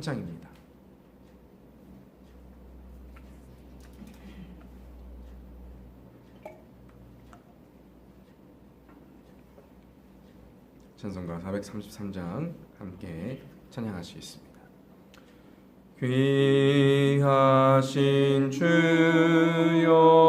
장입니다. 찬송가 433장 함께 찬양하시겠습니다. 귀하신 주여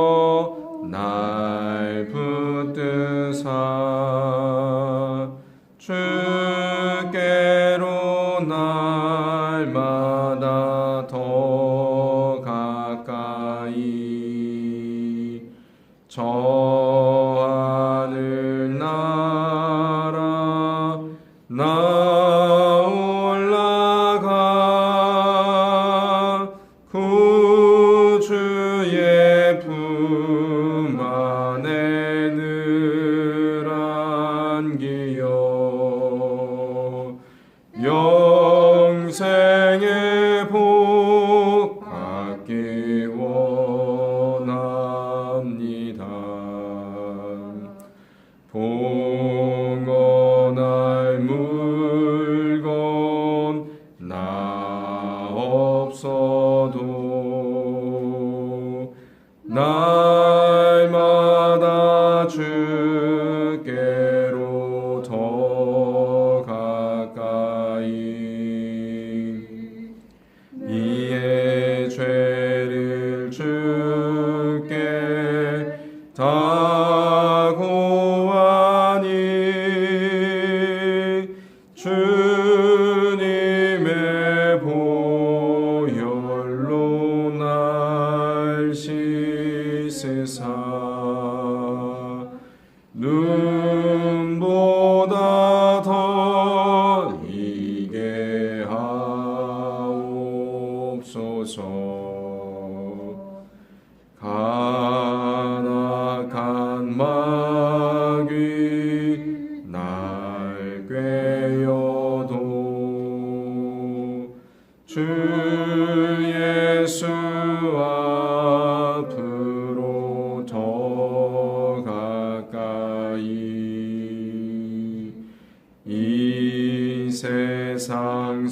영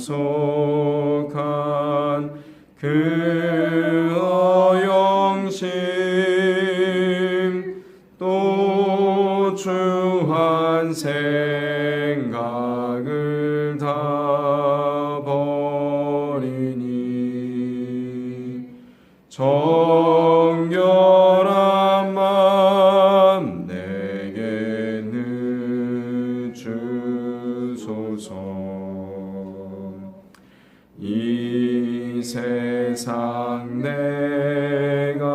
세 세상 내가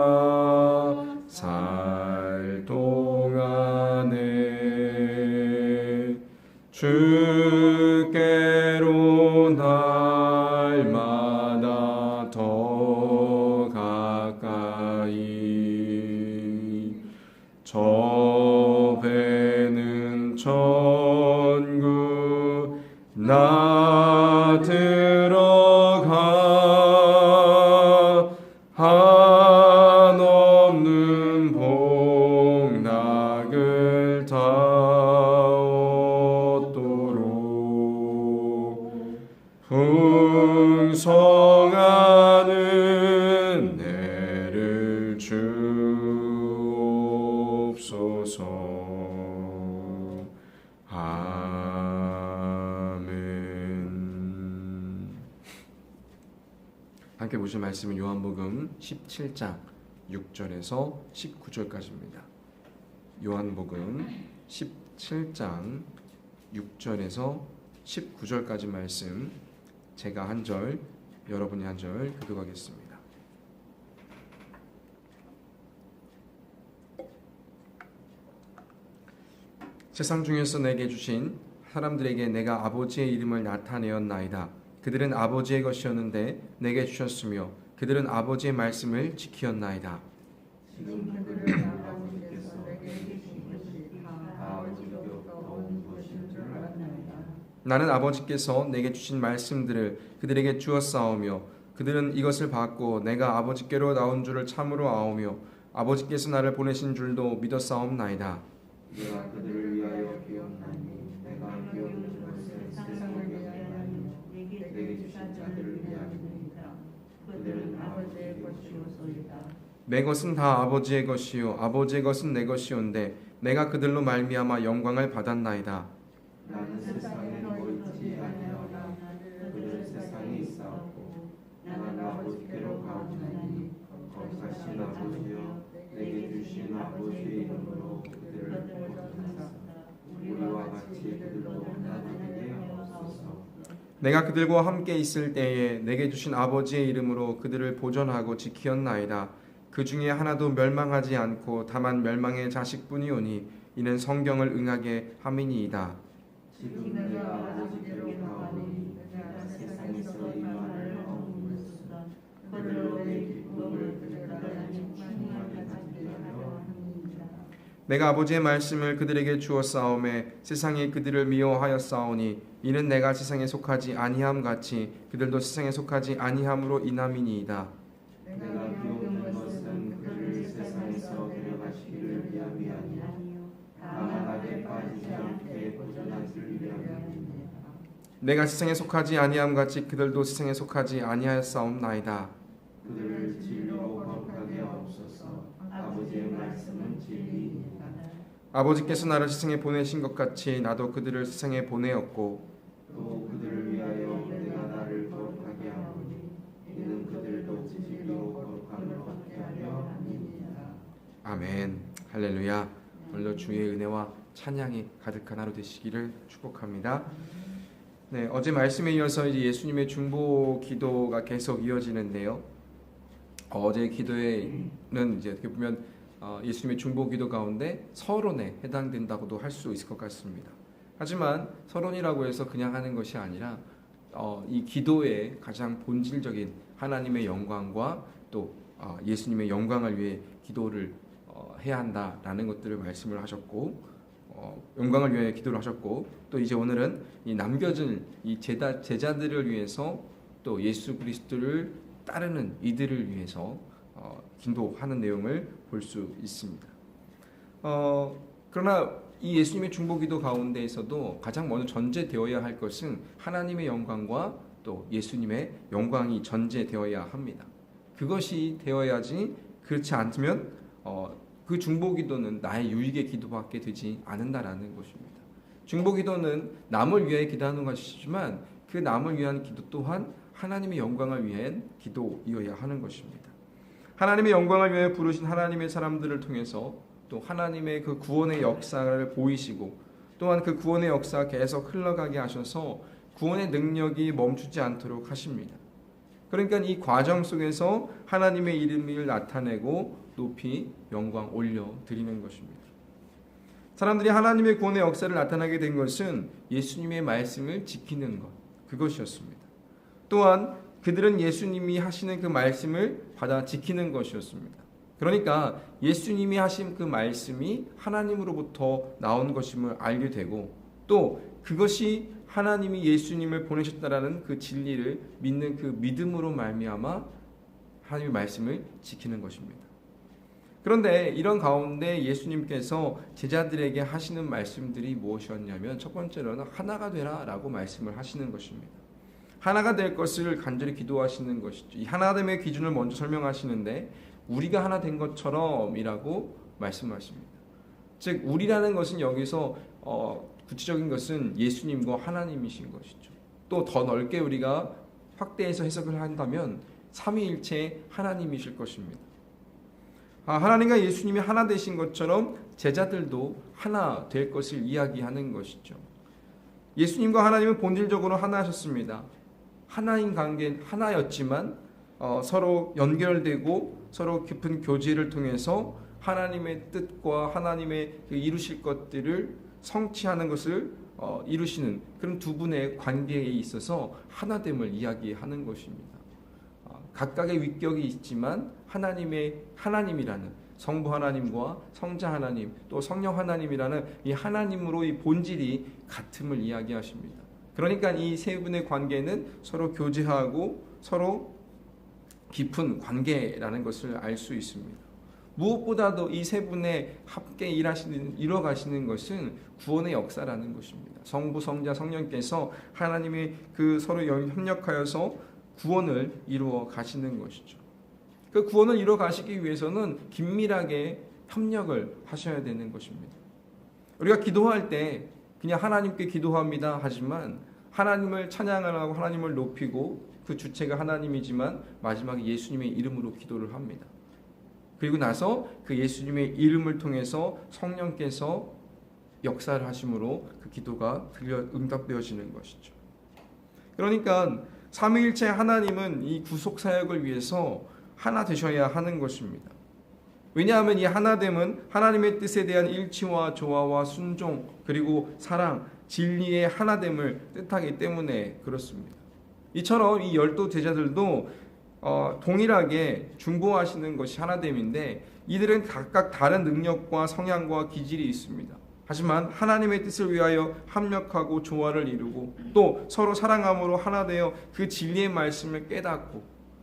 풍성하는 내를 주옵소서 아멘 함께 보실 말씀은 요한복음 17장 6절에서 19절까지입니다. 요한복음 17장 6절에서 19절까지 말씀 제가 한 절, 여러분이 한 절 교독하겠습니다. 세상 중에서 내게 주신 사람들에게 내가 아버지의 이름을 나타내었나이다. 그들은 아버지의 것이었는데 내게 주셨으며 그들은 아버지의 말씀을 지키었나이다. 지금 그들을 아버지께서 내게 주신 것이 다 아버지로부터 온 것인 줄 알나이다. 나는 아버지께서 내게 주신 말씀들을 그들에게 주었사오며 그들은 이것을 받고 내가 아버지께로 나온 줄을 참으로 아오며 아버지께서 나를 보내신 줄도 믿었사옵나이다. 내가 그들을 위하여 기억나니 내가 것은 세상을 위하여 내게 주신 자들을 그들은 아버지의 것이오소이다 내 것은 다 아버지의 것이요 아버지의 것은 내 것이온데 내가 그들로 말미암아 영광을 받았나이다. 나는 세상에 뭐 있지 아니하나 그들은 세상에 있사옵고 나는 아버지께로 가오나니 거기 가신 아버지여 내게 주신 아버지의 이름으로 그들을 보존하사 우리와 같이 그들로 나누게 하옵소서 내가 그들과 함께 있을 때에 내게 주신 아버지의 이름으로 그들을 보존하고 지키었나이다. 그 중에 하나도 멸망하지 않고 다만 멸망의 자식뿐이오니 이는 성경을 응하게 함이니이다. 지금 내가 아버지께로 가오니 내가 세상에서 이 말을 하옵소서 그들로 내 기쁨을 그들까지 충만하게 하게 하려 함이니라 내가 아버지의 말씀을 그들에게 주었사오매 세상이 그들을 미워하였사오니 이는 내가 세상에 속하지 아니함 같이 그들도 세상에 속하지 아니함으로 인함이니이다. 내가 기억는 것은 그를 세상에서 데려가시기를 위함이 아니라 다만 악에 빠지지 않게 보존하시기 위함이니라 내가 세상에 속하지 아니함 같이 그들도 세상에 속하지 아니하였사옵나이다. 그들을 진리로 거룩하게 하옵소서 아버지의 말씀은 진리이니라 아버지께서 나를 세상에 보내신 것 같이 나도 그들을 세상에 보내었고 또 그들을 위하여 내가 나를 거룩하게 하오니 이는 그들도 진리로 거룩함을 얻게 하려 함이니라 아멘 할렐루야 오늘도 주의 은혜와 찬양이 가득한 하루 되시기를 축복합니다. 네 어제 말씀에 이어서 이제 예수님의 중보 기도가 계속 이어지는데요. 어제 기도에는 이제 어떻게 보면 어, 예수님의 중보 기도 가운데 서론에 해당된다고도 할 수 있을 것 같습니다. 하지만 서론이라고 해서 그냥 하는 것이 아니라 어, 이 기도의 가장 본질적인 하나님의 영광과 또 어, 예수님의 영광을 위해 기도를 어, 해야 한다라는 것들을 말씀을 하셨고 어, 영광을 위해 기도를 하셨고 또 이제 오늘은 이 남겨진 이 제자, 제자들을 위해서 또 예수 그리스도를 따르는 이들을 위해서 어, 기도하는 내용을 볼 수 있습니다. 어, 그러나 이 예수님의 중보기도 가운데에서도 가장 먼저 전제되어야 할 것은 하나님의 영광과 또 예수님의 영광이 전제되어야 합니다. 그것이 되어야지 그렇지 않으면 어, 그 중보기도는 나의 유익의 기도밖에 되지 않는다라는 것입니다. 중보기도는 남을 위해 기도하는 것이지만 그 남을 위한 기도 또한 하나님의 영광을 위한 기도이어야 하는 것입니다. 하나님의 영광을 위해 부르신 하나님의 사람들을 통해서 또 하나님의 그 구원의 역사를 보이시고 또한 그 구원의 역사가 계속 흘러가게 하셔서 구원의 능력이 멈추지 않도록 하십니다. 그러니까 이 과정 속에서 하나님의 이름을 나타내고 높이 영광 올려 드리는 것입니다. 사람들이 하나님의 구원의 역사를 나타나게 된 것은 예수님의 말씀을 지키는 것 그것이었습니다. 또한 그들은 예수님이 하시는 그 말씀을 받아 지키는 것이었습니다. 그러니까 예수님이 하신 그 말씀이 하나님으로부터 나온 것임을 알게 되고 또 그것이 하나님이 예수님을 보내셨다라는 그 진리를 믿는 그 믿음으로 말미암아 하나님의 말씀을 지키는 것입니다. 그런데 이런 가운데 예수님께서 제자들에게 하시는 말씀들이 무엇이었냐면 첫 번째로는 하나가 되라라고 말씀을 하시는 것입니다. 하나가 될 것을 간절히 기도하시는 것이죠. 이 하나됨의 기준을 먼저 설명하시는데 우리가 하나 된 것처럼이라고 말씀하십니다. 즉 우리라는 것은 여기서 어, 구체적인 것은 예수님과 하나님이신 것이죠. 또 더 넓게 우리가 확대해서 해석을 한다면 삼위일체 하나님이실 것입니다. 아, 하나님과 예수님이 하나 되신 것처럼 제자들도 하나 될 것을 이야기하는 것이죠. 예수님과 하나님은 본질적으로 하나셨습니다. 하나인 관계 하나였지만 어, 서로 연결되고 서로 깊은 교제를 통해서 하나님의 뜻과 하나님의 그 이루실 것들을 성취하는 것을 어, 이루시는 그런 두 분의 관계에 있어서 하나됨을 이야기하는 것입니다. 어, 각각의 위격이 있지만 하나님의 하나님이라는 성부 하나님과 성자 하나님 또 성령 하나님이라는 이 하나님으로 이 본질이 같음을 이야기하십니다. 그러니까 이 세 분의 관계는 서로 교제하고 서로 깊은 관계라는 것을 알 수 있습니다. 무엇보다도 이 세 분의 함께 일하시는 이뤄가시는 것은 구원의 역사라는 것입니다. 성부, 성자, 성령께서 하나님의 그 서로 협력하여서 구원을 이루어 가시는 것이죠. 그 구원을 이루어 가시기 위해서는 긴밀하게 협력을 하셔야 되는 것입니다. 우리가 기도할 때 그냥 하나님께 기도합니다 하지만 하나님을 찬양을 하고 하나님을 높이고 그 주체가 하나님이지만 마지막에 예수님의 이름으로 기도를 합니다. 그리고 나서 그 예수님의 이름을 통해서 성령께서 역사를 하심으로 그 기도가 들려 응답되어지는 것이죠. 그러니까 삼위일체 하나님은 이 구속 사역을 위해서 하나 되셔야 하는 것입니다. 왜냐하면 이 하나됨은 하나님의 뜻에 대한 일치와 조화와 순종 그리고 사랑, 진리의 하나됨을 뜻하기 때문에 그렇습니다. 이처럼 이 열두 제자들도 어, 동일하게 중보하시는 것이 하나됨인데 이들은 각각 다른 능력과 성향과 기질이 있습니다. 하지만 하나님의 뜻을 위하여 합력하고 조화를 이루고 또 서로 사랑함으로 하나 되어 그 진리의 말씀을 깨닫고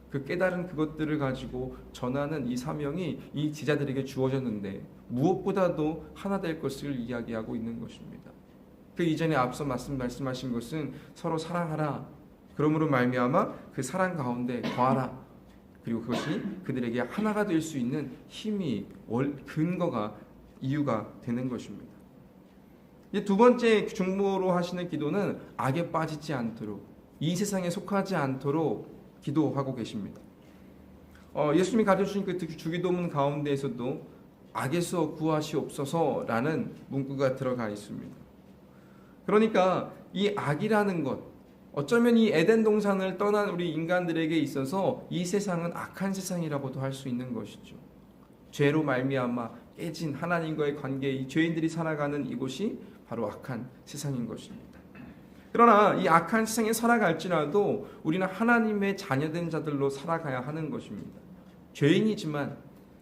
그 깨달은 그것들을 가지고 전하는 이 사명이 이 제자들에게 주어졌는데 무엇보다도 하나 될 것을 이야기하고 있는 것입니다. 그 이전에 앞서 말씀 말씀하신 것은 서로 사랑하라. 그러므로 말미암아 그 사랑 가운데 거하라. 그리고 그것이 그들에게 하나가 될 수 있는 힘이 월 근거가 이유가 되는 것입니다. 두 번째 중보로 하시는 기도는 악에 빠지지 않도록 이 세상에 속하지 않도록 기도하고 계십니다. 어, 예수님이 가르쳐주신 그 주기도문 가운데에서도 악에서 구하시옵소서라는 문구가 들어가 있습니다. 그러니까 이 악이라는 것, 어쩌면 이 에덴 동산을 떠난 우리 인간들에게 있어서 이 세상은 악한 세상이라고도 할 수 있는 것이죠. 죄로 말미암아 깨진 하나님과의 관계, 이 죄인들이 살아가는 이곳이 바로 악한 세상인 것입니다. 그러나 이 악한 세상에 살아갈지라도 우리는 하나님의 자녀된 자들로 살아가야 하는 것입니다. 죄인이지만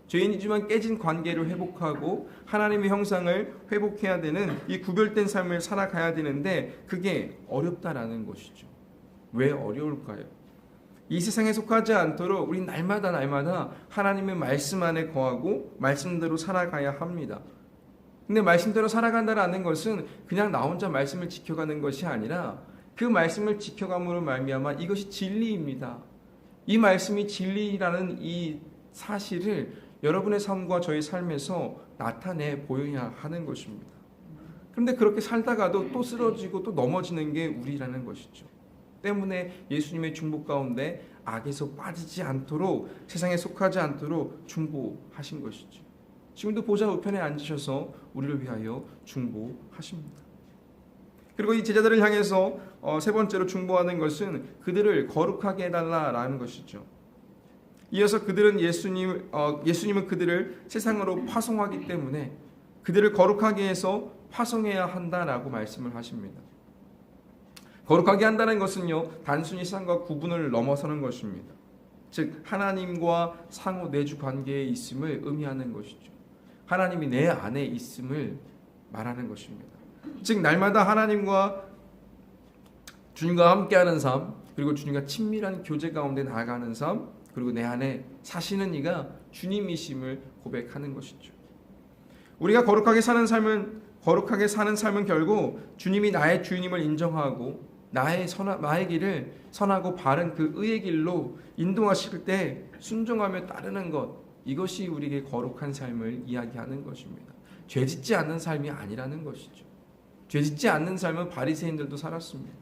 죄인이지만 깨진 관계를 회복하고 하나님의 형상을 회복해야 되는 이 구별된 삶을 살아가야 되는데 그게 어렵다라는 것이죠. 왜 어려울까요? 이 세상에 속하지 않도록 우리 날마다 날마다 하나님의 말씀 안에 거하고 말씀대로 살아가야 합니다. 근데 말씀대로 살아간다라는 것은 그냥 나 혼자 말씀을 지켜가는 것이 아니라 그 말씀을 지켜감으로 말미암아 이것이 진리입니다. 이 말씀이 진리라는 이 사실을 여러분의 삶과 저의 삶에서 나타내 보여야 하는 것입니다. 그런데 그렇게 살다가도 또 쓰러지고 또 넘어지는 게 우리라는 것이죠. 때문에 예수님의 중보 가운데 악에서 빠지지 않도록 세상에 속하지 않도록 중보하신 것이죠. 지금도 보좌 우편에 앉으셔서 우리를 위하여 중보하십니다. 그리고 이 제자들을 향해서 어, 세 번째로 중보하는 것은 그들을 거룩하게 해달라라는 것이죠. 이어서 그들은 예수님, 어, 예수님은 그들을 세상으로 파송하기 때문에 그들을 거룩하게 해서 파송해야 한다라고 말씀을 하십니다. 거룩하게 한다는 것은요, 단순히 세상과 구분을 넘어서는 것입니다. 즉, 하나님과 상호 내주 관계에 있음을 의미하는 것이죠. 하나님이 내 안에 있음을 말하는 것입니다. 즉 날마다 하나님과 주님과 함께하는 삶, 그리고 주님과 친밀한 교제 가운데 나아가는 삶, 그리고 내 안에 사시는 이가 주님이심을 고백하는 것이죠. 우리가 거룩하게 사는 삶은 거룩하게 사는 삶은 결국 주님이 나의 주인임을 인정하고 나의 선 나의 길을 선하고 바른 그 의의 길로 인도하실 때 순종하며 따르는 것 이것이 우리에게 거룩한 삶을 이야기하는 것입니다. 죄짓지 않는 삶이 아니라는 것이죠. 죄짓지 않는 삶은 바리새인들도 살았습니다.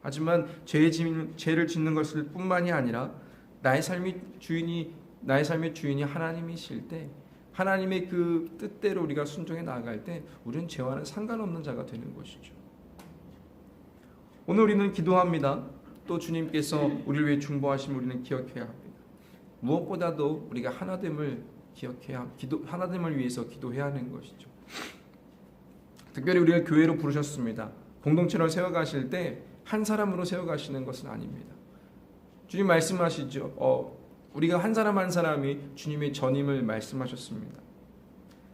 하지만 죄 죄를 짓는 것을 뿐만이 아니라 나의 삶이 주인이 나의 삶의 주인이 하나님이실 때 하나님의 그 뜻대로 우리가 순종해 나아갈 때 우리는 죄와는 상관없는 자가 되는 것이죠. 오늘 우리는 기도합니다. 또 주님께서 우리를 위해 중보하심 우리는 기억해야 합니다. 무엇보다도 우리가 하나됨을 기억해야 기도 하나됨을 위해서 기도해야 하는 것이죠. 특별히 우리가 교회로 부르셨습니다. 공동체를 세워가실 때 한 사람으로 세워가시는 것은 아닙니다. 주님 말씀하시죠. 어, 우리가 한 사람 한 사람이 주님의 전임을 말씀하셨습니다.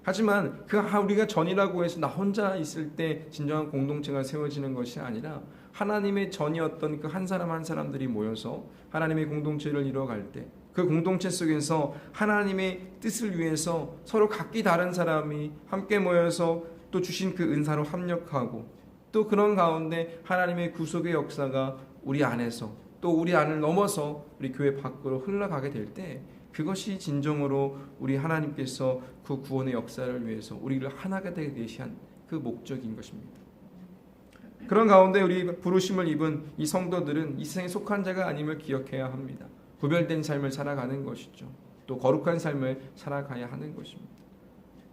하지만 그 하- 우리가 전이라고 해서 나 혼자 있을 때 진정한 공동체가 세워지는 것이 아니라 하나님의 전이었던 그 한 사람 한 사람들이 모여서 하나님의 공동체를 이루어갈 때 그 공동체 속에서 하나님의 뜻을 위해서 서로 각기 다른 사람이 함께 모여서 또 주신 그 은사로 합력하고 또 그런 가운데 하나님의 구속의 역사가 우리 안에서 또 우리 안을 넘어서 우리 교회 밖으로 흘러가게 될 때 그것이 진정으로 우리 하나님께서 그 구원의 역사를 위해서 우리를 하나가 되게 되시한 그 목적인 것입니다. 그런 가운데 우리 부르심을 입은 이 성도들은 이 세상에 속한 자가 아님을 기억해야 합니다. 구별된 삶을 살아가는 것이죠. 또 거룩한 삶을 살아가야 하는 것입니다.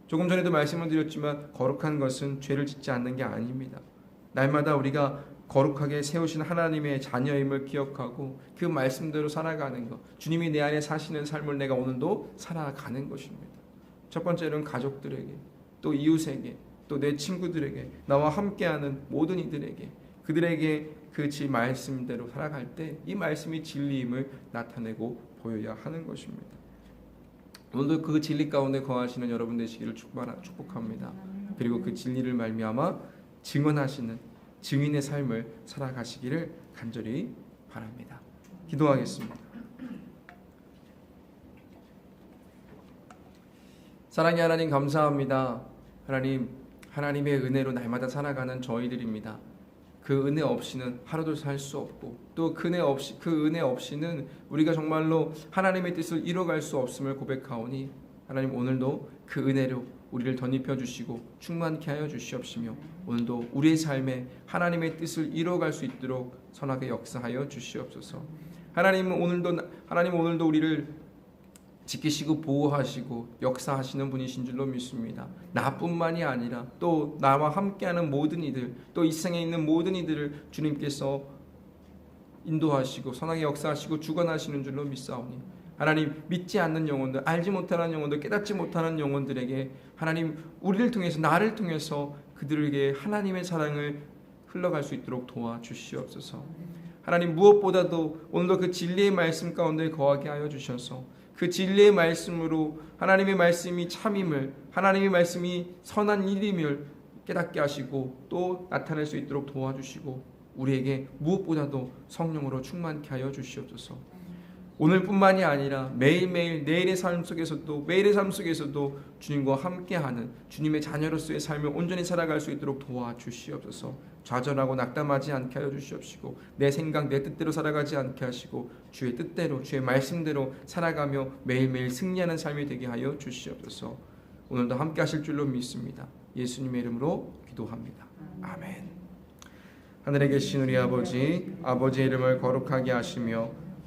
조금 전에도 말씀을 드렸지만 거룩한 것은 죄를 짓지 않는 게 아닙니다. 날마다 우리가 거룩하게 세우신 하나님의 자녀임을 기억하고 그 말씀대로 살아가는 것. 주님이 내 안에 사시는 삶을 내가 오늘도 살아가는 것입니다. 첫 번째는 가족들에게, 또 이웃에게, 또 내 친구들에게, 나와 함께하는 모든 이들에게, 그들에게 그지 말씀대로 살아갈 때 이 말씀이 진리임을 나타내고 보여야 하는 것입니다. 오늘도 그 진리 가운데 거하시는 여러분 되시기를 축복합니다. 그리고 그 진리를 말미암아 증언하시는 증인의 삶을 살아가시기를 간절히 바랍니다. 기도하겠습니다. 사랑의 하나님 감사합니다. 하나님 하나님의 은혜로 날마다 살아가는 저희들입니다. 그 은혜 없이는 하루도 살 수 없고 또 그 은혜 없이 그 은혜 없이는 우리가 정말로 하나님의 뜻을 이뤄갈 수 없음을 고백하오니 하나님 오늘도 그 은혜로 우리를 덧입혀 주시고 충만케 하여 주시옵시며 오늘도 우리의 삶에 하나님의 뜻을 이뤄갈 수 있도록 선하게 역사하여 주시옵소서. 하나님은 오늘도 하나님 오늘도 우리를 지키시고 보호하시고 역사하시는 분이신 줄로 믿습니다. 나뿐만이 아니라 또 나와 함께하는 모든 이들, 또 이 세상에 있는 모든 이들을 주님께서 인도하시고 선하게 역사하시고 주관하시는 줄로 믿사오니 하나님 믿지 않는 영혼들, 알지 못하는 영혼들, 깨닫지 못하는 영혼들에게 하나님 우리를 통해서 나를 통해서 그들에게 하나님의 사랑을 흘러갈 수 있도록 도와 주시옵소서. 하나님 무엇보다도 오늘도 그 진리의 말씀 가운데 거하게 하여 주셔서 그 진리의 말씀으로 하나님의 말씀이 참임을 하나님의 말씀이 선한 일임을 깨닫게 하시고 또 나타낼 수 있도록 도와주시고 우리에게 무엇보다도 성령으로 충만케 하여 주시옵소서. 오늘뿐만이 아니라 매일매일 내일의 삶 속에서도 매일의 삶 속에서도 주님과 함께하는 주님의 자녀로서의 삶을 온전히 살아갈 수 있도록 도와주시옵소서. 좌절하고 낙담하지 않게 하여 주시옵시고 내 생각 내 뜻대로 살아가지 않게 하시고 주의 뜻대로 주의 말씀대로 살아가며 매일매일 승리하는 삶이 되게 하여 주시옵소서. 오늘도 함께 하실 줄로 믿습니다. 예수님의 이름으로 기도합니다. 아멘. 하늘에 계신 우리 아버지, 아버지의 이름을 거룩하게 하시며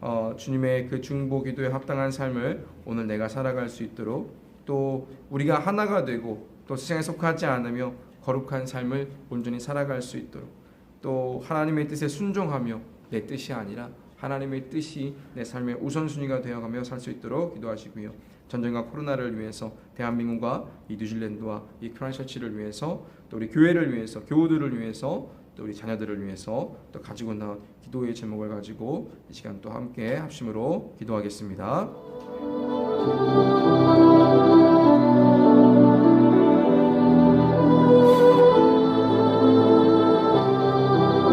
어, 주님의 그 중보 기도에 합당한 삶을 오늘 내가 살아갈 수 있도록 또 우리가 하나가 되고 또 세상에 속하지 않으며 거룩한 삶을 온전히 살아갈 수 있도록 또 하나님의 뜻에 순종하며 내 뜻이 아니라 하나님의 뜻이 내 삶의 우선순위가 되어가며 살 수 있도록 기도하시고요. 전쟁과 코로나를 위해서 대한민국과 이 뉴질랜드와 이 크라이처치를 위해서 또 우리 교회를 위해서 교우들을 위해서 또 우리 자녀들을 위해서 또 가지고 나온 기도의 제목을 가지고 이 시간 또 함께 합심으로 기도하겠습니다.